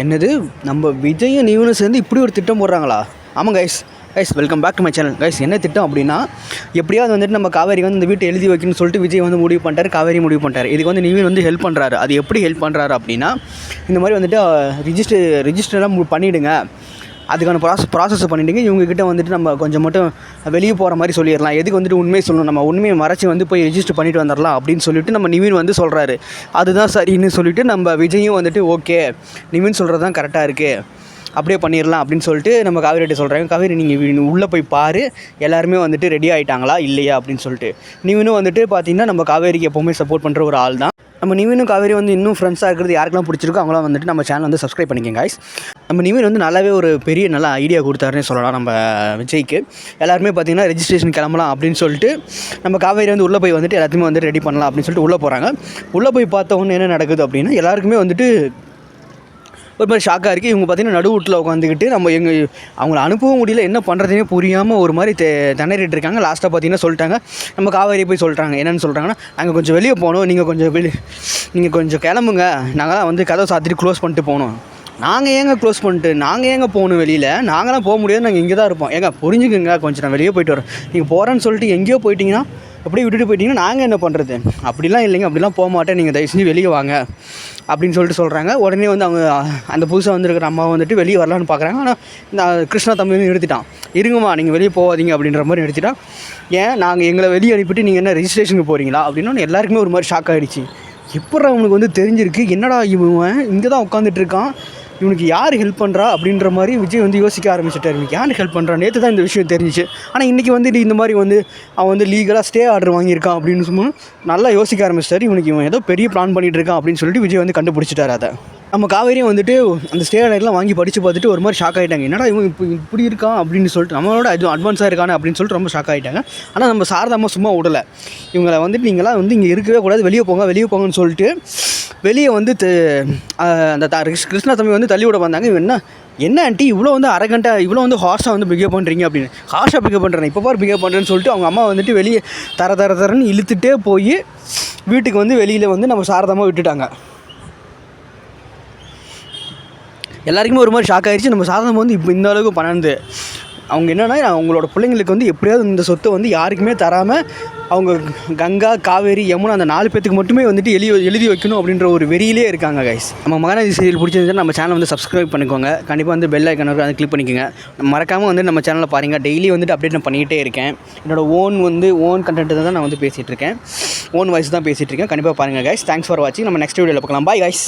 என்னது? நம்ம விஜயும் நீவனும் சேர்ந்து இப்படி ஒரு திட்டம் போடுறாங்களா? ஆமாம் guys guys welcome back to my channel guys என்ன திட்டம் அப்படின்னா எப்படியாவது வந்துட்டு நம்ம காவேரி வந்து இந்த வீட்டை எழுதி வைக்கணும்னு சொல்லிட்டு விஜய் வந்து முடிவு பண்ணிட்டார் காவேரி முடிவு பண்ணிட்டார். இதுக்கு வந்து நிவின் வந்து ஹெல்ப் பண்ணுறாரு அது எப்படி ஹெல்ப் பண்ணுறாரு அப்படின்னா இந்த மாதிரி வந்துட்டு ரிஜிஸ்டர் ரிஜிஸ்டர்லாம் பண்ணிவிடுங்க அதுக்கான ப்ராசஸ் ப்ராசஸ் பண்ணிவிட்டு இவங்கக்கிட்ட வந்துட்டு நம்ம கொஞ்சம் மட்டும் வெளியே போகிற மாதிரி சொல்லிடலாம். எதுக்கு வந்துட்டு உண்மையை சொல்லணும்? நம்ம உண்மையை மறைச்சி வந்து போய் ரெஜிஸ்டர் பண்ணிட்டு வந்துடலாம் அப்படின்னு சொல்லிட்டு நம்ம நிவின் வந்து சொல்கிறாரு அதுதான் சரின்னு சொல்லிவிட்டு நம்ம விஜயும் வந்துட்டு ஓகே நிவின் சொல்கிறது தான் கரெக்டாக இருக்குது அப்படியே பண்ணிடலாம் அப்படின்னு சொல்லிட்டு நம்ம காவேரிட்ட சொல்கிறாங்க காவேரி நீங்கள் உள்ளே போய் பாரு. எல்லாருமே வந்துட்டு ரெடி ஆகிட்டாங்களா இல்லையா? அப்படின்னு சொல்லிட்டு. நிவினும் வந்துட்டு பார்த்தீங்கன்னா நம்ம காவேரிக்கு எப்போவுமே சப்போர்ட் பண்ணுற ஒரு ஆள் தான். நம்ம நிவினும் காவேரி வந்து இன்னும் ஃப்ரெண்ட்ஸாக இருக்கிறது யாருக்கெல்லாம் பிடிச்சிருக்கோ அவங்களாம் வந்துட்டு நம்ம சேனல் வந்து சப்ஸ்கிரைப் பண்ணிக்கங்க guys. நம்ம நிவின் வந்து நல்லாவே ஒரு பெரிய நல்ல ஐடியா கொடுத்தாருன்னே சொல்லலாம் நம்ம விஜய்க்கு. எல்லாருமே பார்த்தீங்கன்னா ரெஜிஸ்ட்ரேஷன் கிளம்பலாம் அப்படின்னு சொல்லிட்டு நம்ம காவேரி வந்து உள்ளே போய் வந்துட்டு எல்லாத்தையுமே வந்து ரெடி பண்ணலாம் அப்படின்னு சொல்லிட்டு உள்ளே போகிறாங்க உள்ளே போய் பார்த்த உடனே என்ன நடக்குது அப்படின்னா எல்லாருக்குமே வந்துட்டு ஒரு மாதிரி ஷாக்காக இருக்குது இவங்க பார்த்தீங்கன்னா நடு வீட்டில் உட்காந்துக்கிட்டு நம்ம எங்கள் அவங்கள அனுப்பவும் முடியல என்ன பண்ணுறதுனே புரியாமல் ஒரு மாதிரி தெ திணறிட்டு இருக்காங்க. லாஸ்ட்டாக பார்த்தீங்கன்னா சொல்லிட்டாங்க. நம்ம காவேரி போய் சொல்கிறாங்க என்னென்னு சொல்கிறாங்கன்னா நாங்கள் கொஞ்சம் வெளியே போகணும். நீங்கள் கொஞ்சம் வெளியே நீங்கள் கொஞ்சம் கிளம்புங்க. நாங்களாம் வந்து கதவை சாத்திட்டு க்ளோஸ் பண்ணிட்டு போகணும். நாங்கள் ஏங்க க்ளோஸ் பண்ணிட்டு நாங்கள் ஏங்க போகணும் வெளியில்? நாங்களாம் போக முடியாது நாங்கள் இங்கே தான் இருப்போம். ஏங்க புரிஞ்சுக்குங்க கொஞ்சம் நான் வெளியே போயிட்டு வரேன். நீங்கள் போகிறேன்னு சொல்லிட்டு எங்கேயோ போயிட்டீங்கன்னா அப்படியே விட்டுட்டு போயிட்டீங்கன்னா நாங்கள் என்ன பண்ணுறது அப்படிலாம் இல்லைங்க அப்படிலாம் போக மாட்டேன். நீங்கள் தயவு செஞ்சு வெளியே வாங்க அப்படின்னு சொல்லிட்டு சொல்கிறாங்க உடனே வந்து அவங்க அந்த புதுசாக வந்திருக்கிற அம்மா வந்துட்டு வெளியே வரலான்னு பார்க்குறாங்க ஆனால் இந்த கிருஷ்ணா தம்பி வந்து நிறுத்திட்டான். இருங்கம்மா நீங்கள் வெளியே போகாதீங்க அப்படின்ற மாதிரி நிறுத்திட்டான். ஏன்? நாங்கள் எங்களை வெளியே அனுப்பிட்டு நீங்கள் என்ன ரெஜிஸ்ட்ரேஷனுக்கு போகிறீங்களா அப்படின்னு எல்லாருக்குமே ஒரு மாதிரி ஷாக் ஆகிடுச்சு எப்படா அவனுக்கு வந்து தெரிஞ்சிருக்கு? என்னடா இவன்? இங்கே தான் உட்காந்துட்டு இருக்கான். இவனுக்கு யார் ஹெல்ப் பண்ணுறா அப்படின்ற மாதிரி விஜய் வந்து யோசிக்க ஆரம்பிச்சிட்டார். இவனுக்கு யார் ஹெல்ப் பண்ணுறா நேற்று தான் இந்த விஷயம் தெரிஞ்சிச்சு. ஆனால் இன்றைக்கி வந்துட்டு இந்த மாதிரி வந்து அவன் வந்து லீகலாக ஸ்டே ஆர்டர் வாங்கியிருக்கான் அப்படின்னு சொல்லி நல்லா யோசிக்க ஆரம்பிச்சிட்டார். இவனுக்கு இவன் ஏதோ பெரிய பிளான் பண்ணிகிட்டு இருக்கான் அப்படின்னு சொல்லிட்டு விஜய் வந்து கண்டுபிடிச்சிட்டார் அதை. நம்ம காவேரியும் வந்துட்டு அந்த ஸ்டே ஆர்டர்லாம் வாங்கி படித்து பார்த்துட்டு ஒரு மாதிரி ஷாக் ஆகிட்டாங்க என்னடா இவன் இப்போ இப்படி இருக்கான் அப்படின்னு சொல்லிட்டு நம்மளோட அது அட்வான்ஸாக இருக்கானே அப்படின்னு சொல்லிட்டு ரொம்ப ஷாக் ஆகிட்டாங்க ஆனால் நம்ம சாரதாமா சும்மா விடலை. இவங்களை வந்துட்டு நீங்களாம் வந்து இங்கே இருக்கவே கூடாது வெளியே போங்க வெளியே போங்கன்னு சொல்லிட்டு வெளியே வந்து அந்த த- கிருஷ்- கிருஷ்ணா தம்பி வந்து தள்ளி விட வந்தாங்க. இவன் என்ன என்ன ஆண்டி இவ்வளோ வந்து அரகண்ட்டாக இவ்வளோ வந்து ஹார்ஷாக வந்து பிகேவ் பண்ணுறீங்க அப்படின்னு. ஹார்ஷாக பிகேவ் பண்ணுறேன் இப்போ பார் பிகேவ் பண்ணுறேன்னு சொல்லிட்டு அவங்க அம்மா வந்துட்டு வெளியே தர தர தரன்னு இழுத்துட்டே போய் வீட்டுக்கு வந்து வெளியில் வந்து நம்ம சாரதமாக விட்டுட்டாங்க. எல்லாருக்குமே ஒரு மாதிரி ஷாக் ஆகிடுச்சு நம்ம சாதனம் வந்து இப்போ இந்த அளவுக்கு பண்ணது அவங்க என்னென்னா அவங்களோட பிள்ளைங்களுக்கு வந்து எப்படியாவது இந்த சொத்தை வந்து யாருக்குமே தராமல் அவங்க கங்கா காவேரி யமுனா அந்த நாலு பேத்துக்கு மட்டுமே வந்துட்டு எழுதி எழுதி வைக்கணும் அப்படின்ற ஒரு வெறியிலே இருக்காங்க கைஸ் நம்ம மகனாதி சீரியல் பிடிச்சிருந்துச்சுன்னா நம்ம சேனல் வந்து சப்ஸ்கிரைப் பண்ணிக்கோங்க. கண்டிப்பாக வந்து பெல் ஐக்கன் அதை கிளிக் பண்ணிக்கோங்க. மறக்காமல் வந்து நம்ம சேனலில் பாருங்கள் டெய்லி வந்துட்டு அப்டேட் நான் பண்ணிக்கிட்டே இருக்கேன். என்னோட ஓன் வந்து ஓன் கண்டென்ட் தான் நான் வந்து பேசிகிட்டு இருக்கேன். ஓன் வாய்ஸ் தான் பேசிகிட்டு இருக்கேன். கண்டிப்பாக பாருங்கள் கைஸ் தேங்க்ஸ் ஃபார் வாட்சிங் நம்ம நெக்ஸ்ட் வீடியோவில் பார்க்கலாம். Bye guys